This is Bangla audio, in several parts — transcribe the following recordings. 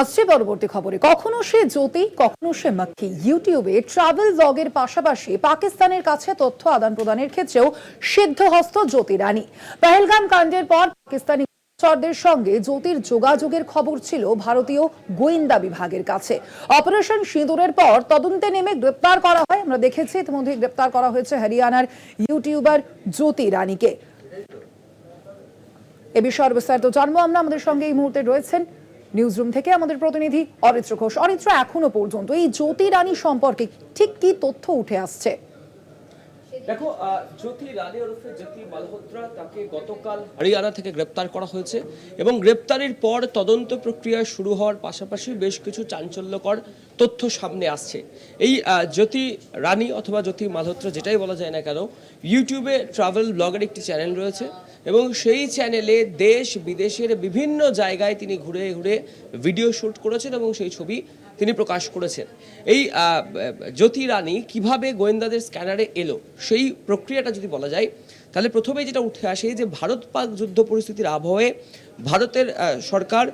আসছে পরবর্তী খবরে। কখনো সে জ্যোতি, কখনো সে মাক্কি। ইউটিউবে ট্রাভেল ব্লগের পাশাপাশি পাকিস্তানের কাছে তথ্য আদান প্রদানের ক্ষেত্রেও সিদ্ধহস্ত জ্যোতি রানী। পেহেলগাম কাণ্ডের পর পাকিস্তানি গুপ্তচরদের সঙ্গে জ্যোতির যোগাযোগের খবর ছিল ভারতীয় গোয়েন্দা বিভাগের কাছে। অপারেশন সিঁদুরের পর তদন্তে নেমে গ্রেপ্তার করা হয়। আমরা দেখেছি ইতিমধ্যে গ্রেপ্তার করা হয়েছে হরিয়ানার ইউটিউবার জ্যোতি রানীকে। এ বিষয়ে বিস্তারিত জানব। আমরা আমাদের সঙ্গে এই মুহূর্তে রয়েছেন নিউজ রুম থেকে আমাদের প্রতিনিধি অরিত্র ঘোষ। অরিত্র, এখনও পর্যন্ত এই জ্যোতি রানী সম্পর্কে ঠিক কি তথ্য উঠে আসছে? দেখো জ্যোতি রানী ওরফে জ্যোতি মালহোত্রা তাকে গতকাল হরিয়ানা থেকে গ্রেপ্তার করা হয়েছে এবং গ্রেপ্তারের পর তদন্ত প্রক্রিয়া শুরু হওয়ার পাশাপাশি বেশ কিছু চাঞ্চল্যকর তথ্য সামনে আসছে। এই জ্যোতি রানী অথবা জ্যোতি মালহোত্রা যেটাই বলা যায় না কেন, ইউটিউবে ট্রাভেল ব্লগের একটি চ্যানেল রয়েছে। এবং সেই চ্যানেলে দেশ বিদেশের বিভিন্ন জায়গায় তিনি ঘুরে ঘুরে ভিডিও শ্যুট করেছেন এবং সেই ছবি তিনি প্রকাশ করেছেন। এই জ্যোতি রানী কীভাবে গোয়েন্দাদের স্ক্যানারে এলো, সেই প্রক্রিয়াটা যদি বলা যায়, তাহলে প্রথমেই যেটা উঠে আসে যে ভারত পাক যুদ্ধ পরিস্থিতির আবহে ভারতের সরকার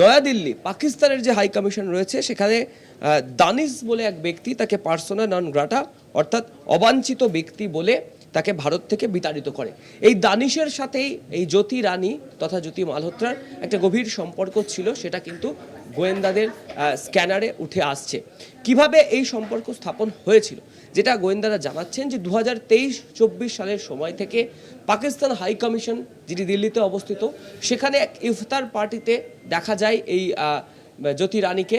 নয়াদিল্লি, পাকিস্তানের যে হাই কমিশন রয়েছে, সেখানে দানিশ বলে এক ব্যক্তি তাকে পার্সোনা নন গ্রাটা অর্থাৎ অবাঞ্ছিত ব্যক্তি বলে তাকে ভারত থেকে বিতাড়িত করে। এই দানিশের সাথেই এই জ্যোতি রানী তথা জ্যোতি মালহোত্রার একটা গভীর সম্পর্ক ছিল, সেটা কিন্তু গোয়েন্দাদের স্ক্যানারে উঠে আসছে। কীভাবে এই সম্পর্ক স্থাপন হয়েছিল? যেটা গোয়েন্দারা জানাচ্ছেন যে দু হাজার তেইশ চব্বিশ সালের সময় থেকে পাকিস্তান হাই কমিশন যেটি দিল্লিতে অবস্থিত, সেখানে এক ইফতার পার্টিতে দেখা যায় এই জ্যোতি রানীকে।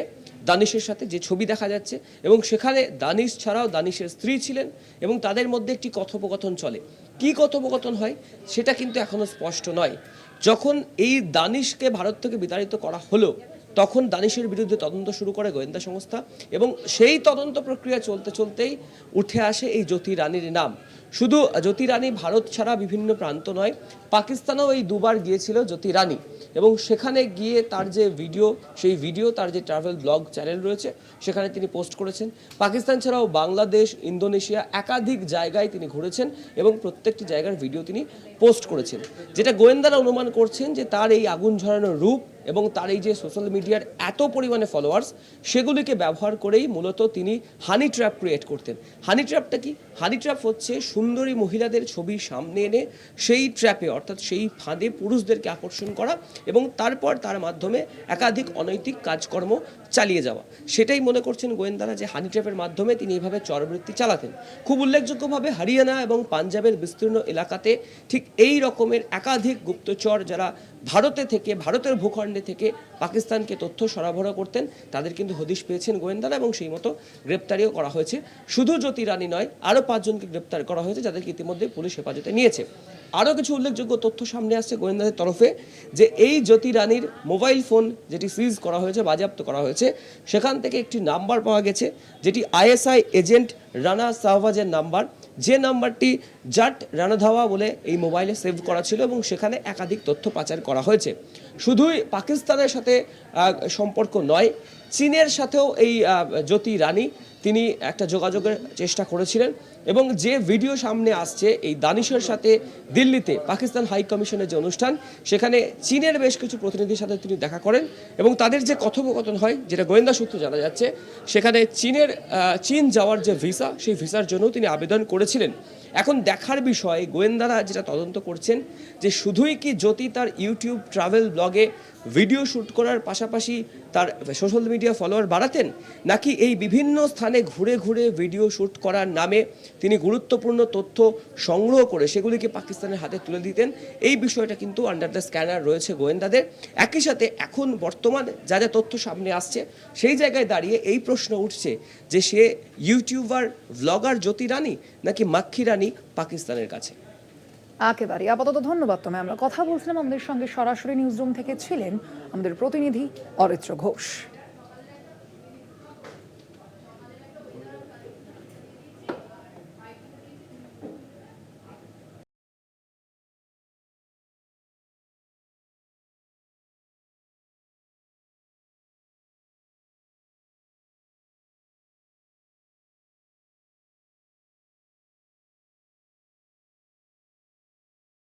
দানিশের সাথে যে ছবি দেখা যাচ্ছে এবং সেখানে দানিশ ছাড়াও দানিশের স্ত্রী ছিলেন এবং তাদের মধ্যে একটি কথোপকথন চলে। কি কথোপকথন হয় সেটা কিন্তু এখনও স্পষ্ট নয়। যখন এই দানিশকে ভারত থেকে বিতাড়িত করা হলো, তখন দানিশের বিরুদ্ধে তদন্ত শুরু করে গোয়েন্দা সংস্থা এবং সেই তদন্ত প্রক্রিয়া চলতে চলতেই উঠে আসে এই জ্যোতি রানীর নাম। শুধু জ্যোতি রানী ভারত ছাড়া বিভিন্ন প্রান্ত নয়, পাকিস্তানেও এই দুবার গিয়েছিল জ্যোতি রানী এবং সেখানে গিয়ে তার যে ভিডিও, সেই ভিডিও, তার যে ট্রাভেল ব্লগ চ্যানেল রয়েছে, সেখানে তিনি পোস্ট করেছেন। পাকিস্তান ছাড়াও বাংলাদেশ, ইন্দোনেশিয়া একাধিক জায়গায় তিনি ঘুরেছেন এবং প্রত্যেকটি জায়গার ভিডিও তিনি পোস্ট করেছেন। যেটা গোয়েন্দারা অনুমান করছেন যে তার এই আগুন ঝরানোর রূপ এবং তার এই যে সোশ্যাল মিডিয়ার এত পরিমাণে ফলোয়ার্স সেগুলিকে ব্যবহার করেই মূলত তিনি হানি ট্র্যাপ ক্রিয়েট করতেন। হানি ট্র্যাপটা কি? হানি ট্র্যাপ হচ্ছে সুন্দরী মহিলাদের ছবি সামনে এনে সেই ট্র্যাপে, অর্থাৎ সেই ফাঁদে পুরুষদেরকে আকর্ষণ করা এবং তারপর তার মাধ্যমে একাধিক অনৈতিক কাজকর্ম চালিয়ে যাওয়া। সেটাই মনে করছেন গোয়েন্দারা যে হানি ট্র্যাপের মাধ্যমে তিনি এভাবে চরবৃত্তি চালাতেন। খুব উল্লেখযোগ্যভাবে হরিয়ানা এবং পাঞ্জাবের বিস্তীর্ণ এলাকাতে ঠিক এই রকমের একাধিক গুপ্তচর যারা ভারতে থেকে, ভারতের ভূখণ্ডে থেকে পাকিস্তানকে তথ্য সরবরাহ করতেন, তাদের কিন্তু হদিশ পেয়েছেন গোয়েন্দারা এবং সেই মতো গ্রেপ্তারিও করা হয়েছে। শুধু জ্যোতি রানী নয়, আরও পাঁচজনকে গ্রেপ্তার করা হয়েছে, যাদেরকে ইতিমধ্যে পুলিশ হেফাজতে নিয়েছে। আরও কিছু উল্লেখযোগ্য তথ্য সামনে আসছে গোয়েন্দাদের তরফে যে এই জ্যোতি রানীর মোবাইল ফোন যেটি সিজ করা হয়েছে, বাজেয়াপ্ত করা হয়েছে, সেখান থেকে একটি নাম্বার পাওয়া গেছে, যেটি আইএসআই এজেন্ট রানা সাহবাজের নাম্বার। যে নাম্বারটি জাট রানাধাওয়া বলে এই মোবাইলে সেভ করা ছিল এবং সেখানে একাধিক তথ্য পাচার করা হয়েছে। শুধুই পাকিস্তানের সাথে সম্পর্ক নয় চীনের সাথেও এই জ্যোতি রানী, তিনি একটা যোগাযোগের চেষ্টা করেছিলেন এবং যে ভিডিও সামনে আসছে এই দানিশের সাথে দিল্লিতে, পাকিস্তান হাই কমিশনের যে অনুষ্ঠান, সেখানে চীনের বেশ কিছু প্রতিনিধির সাথে তিনি দেখা করেন এবং তাদের যে কথোপকথন হয়, যেটা গোয়েন্দা সূত্রে জানা যাচ্ছে, সেখানে চীনের চীন যাওয়ার যে ভিসা, সেই ভিসার জন্য তিনি আবেদন করেছিলেন। এখন দেখার বিষয়, গোয়েন্দারা যেটা তদন্ত করছেন যে শুধুই কি জ্যোতি তার ইউটিউব ট্রাভেল ব্লগে ভিডিও শ্যুট করার পাশাপাশি তার সোশ্যাল মিডিয়া ফলোয়ার বাড়াতেন, নাকি এই বিভিন্ন স্থানে ঘুরে ঘুরে ভিডিও শ্যুট করার নামে তিনি গুরুত্বপূর্ণ তথ্য সংগ্রহ করে সেগুলিকে পাকিস্তানের হাতে তুলে দিতেন? এই বিষয়টা কিন্তু আন্ডার দ্য স্ক্যানার রয়েছে গোয়েন্দাদের। একই সাথে এখন বর্তমান যা যা তথ্য সামনে আসছে, সেই জায়গায় দাঁড়িয়ে এই প্রশ্ন উঠছে যে সে ইউটিউবার ভ্লগার জ্যোতি রানী নাকি মাক্ষী রানী পাকিস্তানের কাছে? একেবারে আপাতত ধন্যবাদ তোমায়। আমরা কথা বলছিলাম আমাদের সঙ্গে সরাসরি নিউজরুম থেকে ছিলেন আমাদের প্রতিনিধি অরিত্র ঘোষ।